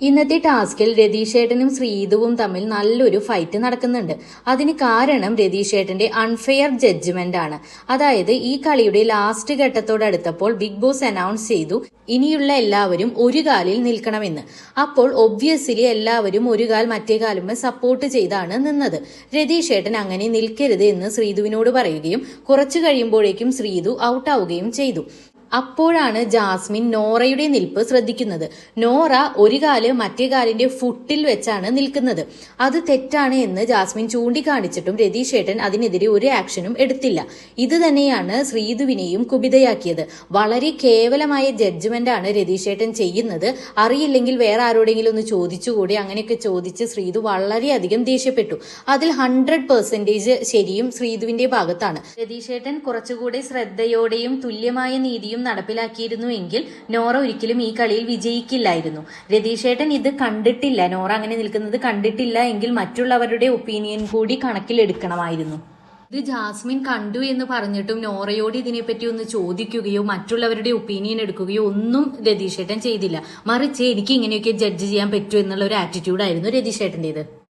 ഇന്നത്തെ ടാസ്കിൽ രതീഷേട്ടനും ശ്രീതുവും തമ്മിൽ നല്ലൊരു ഫൈറ്റ് നടക്കുന്നുണ്ട്. അതിന് കാരണം രതീഷേട്ടന്റെ അൺഫെയർ ജഡ്ജ്മെന്റ് ആണ്. അതായത് ഈ കളിയുടെ ലാസ്റ്റ് ഘട്ടത്തോടടുത്തപ്പോൾ ബിഗ് ബോസ് അനൗൺസ് ചെയ്തു ഇനിയുള്ള എല്ലാവരും ഒരു കാലിൽ നിൽക്കണമെന്ന്. അപ്പോൾ ഒബ്വിയസ്ലി എല്ലാവരും ഒരു കാൽ മറ്റേ കാലുമേ സപ്പോർട്ട് ചെയ്താണ് നിന്നത്. രതീഷേട്ടൻ അങ്ങനെ നിൽക്കരുത് എന്ന് ശ്രീതുവിനോട് പറയുകയും കുറച്ചു കഴിയുമ്പോഴേക്കും ശ്രീതു ഔട്ടാവുകയും ചെയ്തു. അപ്പോഴാണ് ജാസ്മിൻ നോറയുടെ നിൽപ്പ് ശ്രദ്ധിക്കുന്നത്. നോറ ഒരു കാൽ മറ്റേ കാലിന്റെ ഫുട്ടിൽ വെച്ചാണ് നിൽക്കുന്നത്. അത് തെറ്റാണ് എന്ന് ജാസ്മിൻ ചൂണ്ടിക്കാണിച്ചിട്ടും രതീഷ് ഏട്ടൻ അതിനെതിരെ ഒരു ആക്ഷനും എടുത്തില്ല. ഇത് തന്നെയാണ് ശ്രീതുവിനെയും കുപിതയാക്കിയത്. വളരെ കേവലമായ ജഡ്ജ്മെന്റ് ആണ് രതീഷ് ഏട്ടൻ ചെയ്യുന്നത്. അറിയില്ലെങ്കിൽ വേറെ ആരോടെങ്കിലും ഒന്ന് ചോദിച്ചുകൂടി? അങ്ങനെയൊക്കെ ചോദിച്ച് ശ്രീതു വളരെയധികം ദേഷ്യപ്പെട്ടു. അതിൽ ഹൺഡ്രഡ് പെർസെന്റേജ് ശരിയും ശ്രീധുവിന്റെ ഭാഗത്താണ്. രതീഷ് ഏട്ടൻ കുറച്ചുകൂടി ശ്രദ്ധയോടെയും തുല്യമായ നീതിയും നടപ്പിലാക്കിയിരുന്നുവെങ്കിൽ നോറ ഒരിക്കലും ഈ കളിയിൽ വിജയിക്കില്ലായിരുന്നു. രതീഷേട്ടൻ ഇത് കണ്ടിട്ടില്ല. നോറ അങ്ങനെ നിൽക്കുന്നത് കണ്ടിട്ടില്ല എങ്കിൽ മറ്റുള്ളവരുടെ ഒപ്പീനിയൻ കൂടി കണക്കിലെടുക്കണമായിരുന്നു. ഇത് ജാസ്മിൻ കണ്ടു എന്ന് പറഞ്ഞിട്ടും നോറയോട് ഇതിനെപ്പറ്റി ഒന്ന് ചോദിക്കുകയോ മറ്റുള്ളവരുടെ ഒപ്പീനിയൻ എടുക്കുകയോ ഒന്നും രതീഷേട്ടൻ ചെയ്തില്ല. മറിച്ച് എനിക്ക് ഇങ്ങനെയൊക്കെ ജഡ്ജ് ചെയ്യാൻ പറ്റൂ എന്നുള്ള ഒരു ആറ്റിറ്റ്യൂഡായിരുന്നു രതീഷേട്ടന്റെത്.